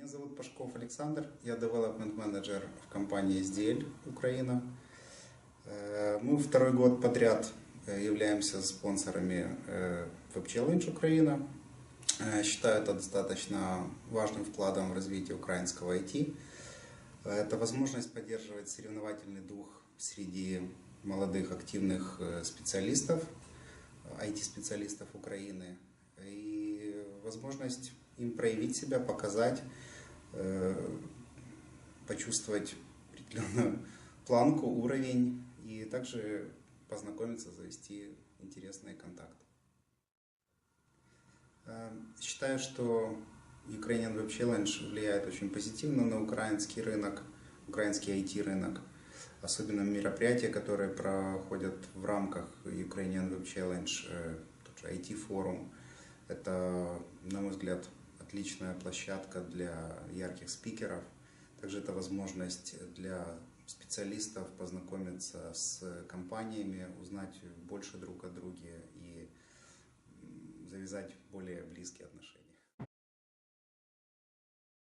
Меня зовут Пашков Александр, я development менеджер в компании SDL Украина. Э, Мы второй год подряд э, являемся спонсорами э, Web Challenge Украина. Считаю это достаточно важным вкладом в развитие украинского IT. Это возможность поддерживать соревновательный дух среди молодых активных специалистов, IT-специалистов Украины. И возможность им проявить себя, показать, почувствовать определенную планку, уровень и также познакомиться, завести интересные контакты. Э, Считаю, что Ukrainian Web Challenge влияет очень позитивно на украинский рынок, украинский IT-рынок. Особенно мероприятия, которые проходят в рамках Ukrainian Web Challenge, э, IT-форум. Это, на мой взгляд, отличная площадка для ярких спикеров. Также это возможность для специалистов познакомиться с компаниями, узнать больше друг о друге и завязать более близкие отношения.